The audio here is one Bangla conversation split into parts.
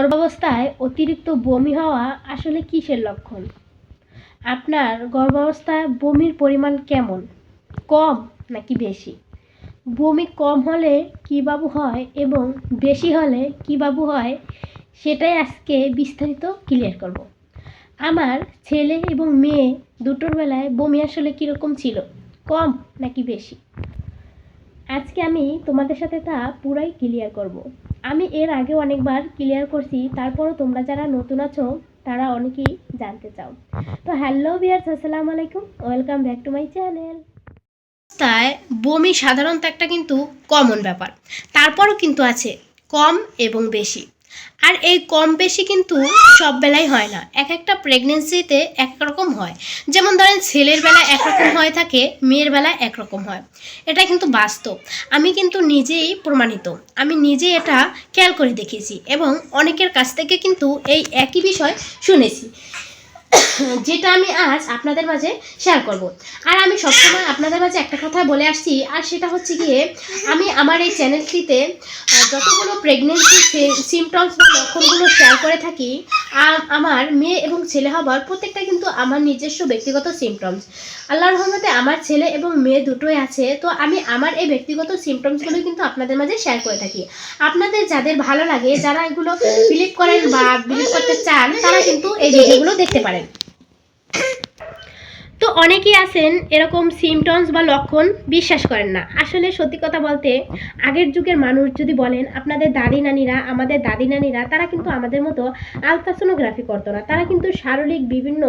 গর্ভাবস্থায় অতিরিক্ত বমি হওয়া আসলে কিসের লক্ষণ? আপনার গর্ভাবস্থায় বমির পরিমাণ কেমন? কম নাকি বেশি? বমি কম হলে কী বাবু হয় এবং বেশি হলে কী বাবু হয় সেটাই আজকে বিস্তারিত ক্লিয়ার করব। আমার ছেলে এবং মেয়ে দুটোর বেলায় বমি আসলে কীরকম ছিল? কম নাকি বেশি? আজকে আমি তোমাদের সাথে তা পুরাই ক্লিয়ার করব। আমি এর আগে অনেকবার ক্লিয়ার করছি, তারপরও তোমরা যারা নতুন আছো, তারা অনেকেই জানতে চাও। তো হ্যালো বিয়ার্স আসসালামু আলাইকুম welcome back to my channel অবস্থায় বমি সাধারণত একটা কিন্তু কমন ব্যাপার। তারপরও কিন্তু আছে কম এবং বেশি। আর এই কম বেশি কিন্তু সব বেলায় হয় না। এক একটা প্রেগনেন্সিতে এক রকম হয়। যেমন ধরেন ছেলের বেলা একরকম হয়ে থাকে, মেয়ের বেলা একরকম হয়। এটা কিন্তু বাস্তব। আমি কিন্তু নিজেই প্রমাণিত। আমি নিজে এটা খেয়াল করে দেখেছি এবং অনেকের কাছ থেকে কিন্তু এই একই বিষয় শুনেছি। যেটা আমি আজ আপনাদের মাঝে শেয়ার করব। আর আমি সবসময় আপনাদের মাঝে একটা কথা বলে আসছি, আর সেটা হচ্ছে গিয়ে আমি আমার এই চ্যানেলটিতে যতগুলো প্রেগনেন্সি সিমটমস বা লক্ষণগুলো শেয়ার করে থাকি আর আমার মেয়ে এবং ছেলে হবার প্রত্যেকটা কিন্তু আমার নিজস্ব ব্যক্তিগত সিমটমস আল্লাহর রহমতে আমার ছেলে এবং মেয়ে দুটোই আছে, তো আমি আমার এই ব্যক্তিগত সিমটমসগুলো কিন্তু আপনাদের মাঝে শেয়ার করে থাকি। আপনাদের যাদের ভালো লাগে, যারা এগুলো বিলিভ করেন বা বিলিভ করতে চান, তারা কিন্তু এই ভিডিওগুলো দেখতে পারেন। তো অনেকেই আছেন এরকম সিমটমস বা লক্ষণ বিশ্বাস করেন না। আসলে সত্যি কথা বলতে, আগের যুগের মানুষ যদি বলেন, আপনাদের দাদি নানিরা, আমাদের দাদি নানিরা, তারা কিন্তু আমাদের মতো আলট্রাসোনোগ্রাফি করতো না। তারা কিন্তু শারীরিক বিভিন্ন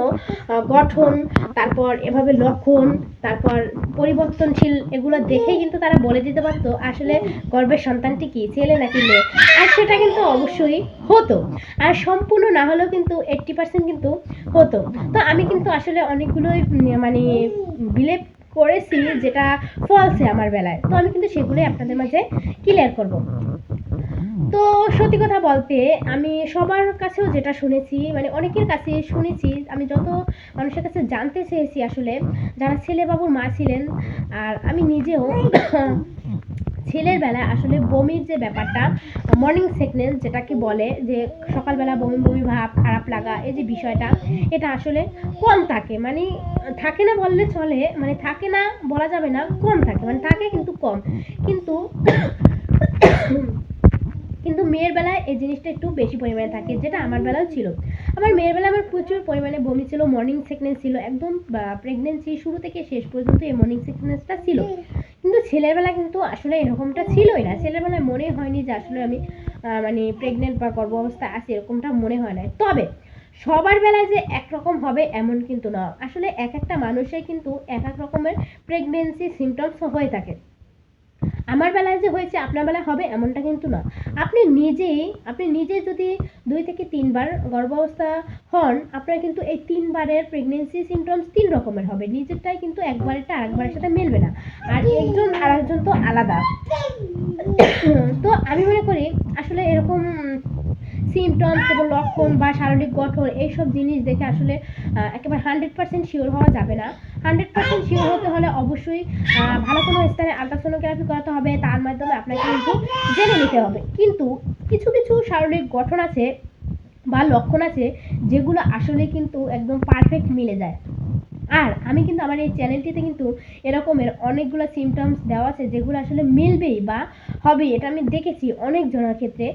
গঠন, তারপর এভাবে লক্ষণ, তারপর পরিবর্তনশীল এগুলো দেখেই কিন্তু তারা বলে দিতে পারতো, আসলে গর্ভের সন্তানটি কি, ছেলে নাকি মেয়ে? আর সেটা কিন্তু অবশ্যই হতো। আর সম্পূর্ণ না হলেও কিন্তু এইট্টি পার্সেন্ট কিন্তু হতো। তো আমি কিন্তু আসলে অনেকগুলোই মানে বিলিভ করেছি যেটা ফলসে আমার বেলায়। তো আমি কিন্তু সেগুলোই আপনাদের মাঝে ক্লিয়ার করব। তো সত্যি কথা বলতে আমি সবার কাছেও যেটা শুনেছি মানে অনেকের কাছে শুনেছি, আমি যত মানুষের কাছে জানতে চেয়েছি আসলে, যারা ছেলে বাবুর মা ছিলেন, আর আমি নিজেও ছেলের বেলায় আসলে বমির যে ব্যাপারটা মর্নিং সিকনেস যেটাকে বলে, যে সকালবেলা বমি বমি, ভাব, খারাপ লাগা, এই যে বিষয়টা, এটা আসলে কম থাকে। মানে থাকে না বললে চলে মানে থাকে না বলা যাবে না, কম থাকে। মানে থাকে কিন্তু কম। কিন্তু কিন্তু মেয়ের বেলায় এই জিনিসটা একটু বেশি পরিমাণে থাকে, যেটা আমার বেলাও ছিল। আমার মেয়ের বেলায় আমার প্রচুর পরিমাণে বমি ছিল মর্নিং সিকনেস ছিল, একদম প্রেগনেন্সি শুরু থেকে শেষ পর্যন্ত এই মর্নিং সিকনেসটা ছিল। কিন্তু ছেলের বেলা কিন্তু আসলে এরকমটা ছিলই না। ছেলের বেলায় মনে হয়নি যে আসলে আমি মানে প্রেগনেন্ট বা গর্ভ অবস্থায় আছি, এরকমটা মনে হয় না তবে সবার বেলায় যে একরকম হবে এমন কিন্তু না। আসলে এক একটা মানুষের কিন্তু এক এক রকমের প্রেগনেন্সি সিমটমস হয়ে থাকে। আমার বেলায় যে হয়েছে, আপনার বেলায় হবে এমনটা কিন্তু না। আপনি নিজেই, আপনি নিজে যদি দুই থেকে তিনবার গর্ভাবস্থা হন, আপনার কিন্তু এই তিনবারের প্রেগনেন্সি সিমটমস তিন রকমের হবে। নিজেরটাই কিন্তু একবারেরটা আরেকবারের সাথে মিলবে না। আর একজন আর একজন তো আলাদা। তো আমি মনে করি, আসলে এরকম সিমটমস এবং লক্ষণ বা শারীরিক গঠন, এইসব জিনিস দেখে আসলে একেবারে হান্ড্রেড পার্সেন্ট শিওর হওয়া যাবে না। হান্ড্রেড পার্সেন্ট শিওর হতে হলে অবশ্যই ভালো কোনো স্থানে আলট্রাসোনোগ্রাফি করাতে হবে, তার মাধ্যমে আপনাকে কিন্তু জেনে নিতে হবে। কিন্তু কিছু কিছু শারীরিক গঠন আছে বা লক্ষণ আছে যেগুলো আসলে কিন্তু একদম পারফেক্ট মিলে যায়। আর আমি কিন্তু আমার এই চ্যানেলটিতে কিন্তু এরকমের অনেকগুলো সিমটমস দেওয়া আছে, যেগুলো আসলে মিলবেই বা হবে এটা আমি দেখেছি অনেক জনের ক্ষেত্রে।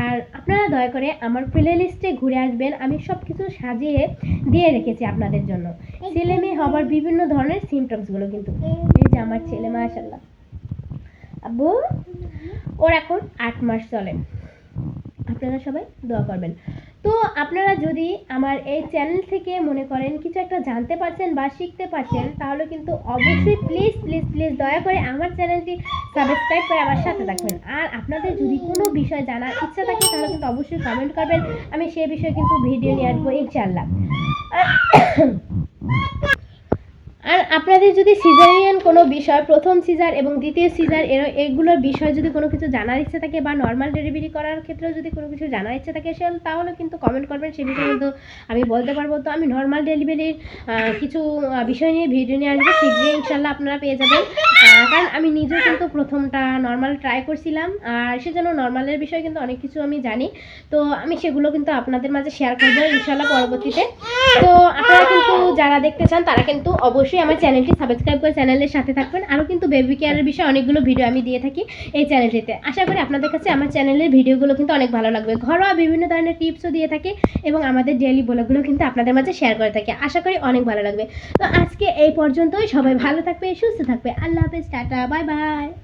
আর আপনারা দয়া করে আমার প্লে লিস্টে ঘুরে আসবেন। আমি সব কিছু সাজিয়ে দিয়ে রেখেছি আপনাদের জন্য। ছেলে মেয়ে হবার বিভিন্ন ধরনের সিমটমসগুলো কিন্তু। এই যে আমার ছেলে মাশাল্লাহ আব্বু, ওর এখন আট মাস চলে। আপনারা সবাই দোয়া করবেন। তো আপনারা যদি আমার এই চ্যানেল থেকে মনে করেন কিছু একটা জানতে পারছেন বা শিখতে পারছেন, তাহলে কিন্তু অবশ্যই প্লিজ প্লিজ প্লিজ দয়া করে আমার চ্যানেলটি সাবস্ক্রাইব করে আমার সাথে থাকবেন। আর আপনাদের যদি কোনো বিষয় জানার ইচ্ছা থাকে, তাহলে কিন্তু অবশ্যই কমেন্ট করবেন। আমি সেই বিষয়ে কিন্তু ভিডিও নিয়ে আসব, ইনশাআল্লাহ। যদি সিজারিয়ান কোনো বিষয়, প্রথম সিজার এবং দ্বিতীয় সিজার এর, এগুলোর বিষয়ে যদি কোনো কিছু জানার ইচ্ছে থাকে বা নর্মাল ডেলিভারি করার ক্ষেত্রেও যদি কোনো কিছু জানার ইচ্ছে থাকে, সে তাহলে কিন্তু কমেন্ট করবেন। সে বিষয়ে কিন্তু আমি বলতে পারব। তো আমি নর্মাল ডেলিভারির কিছু বিষয় নিয়ে ভিডিও নিয়ে আসব। শীঘ্রই ইনশাল্লাহ আপনারা পেয়ে যাবেন। কারণ আমি নিজেও কিন্তু প্রথমটা নর্মাল ট্রাই করছিলাম। আর সেজন্য নর্মালের বিষয়ে কিন্তু অনেক কিছু আমি জানি। তো আমি সেগুলো কিন্তু আপনাদের মাঝে শেয়ার করব ইনশাল্লাহ পরবর্তীতে। তো আপনারা কিন্তু যারা দেখতে চান, তারা কিন্তু অবশ্যই আমার চ্যানেলটি সাবস্ক্রাইব করে চ্যানেলের সাথে থাকবেন আরও কিন্তু বেবি কেয়ারের বিষয়ে অনেকগুলো ভিডিও আমি দিয়ে থাকি এই চ্যানেলটিতে। আশা করি আপনাদের কাছে আমার চ্যানেলের ভিডিওগুলো কিন্তু অনেক ভালো লাগবে। ঘরোয়া বিভিন্ন ধরনের টিপসও দিয়ে থাকি এবং আমাদের ডেইলি ব্লগগুলো কিন্তু আপনাদের মাঝে শেয়ার করে থাকি। আশা করি অনেক ভালো লাগবে। তো আজকে এই পর্যন্তই। সবাই ভালো থাকবে, সুস্থ থাকবে। আল্লাহ হাফেজ, টাটা বাই বাই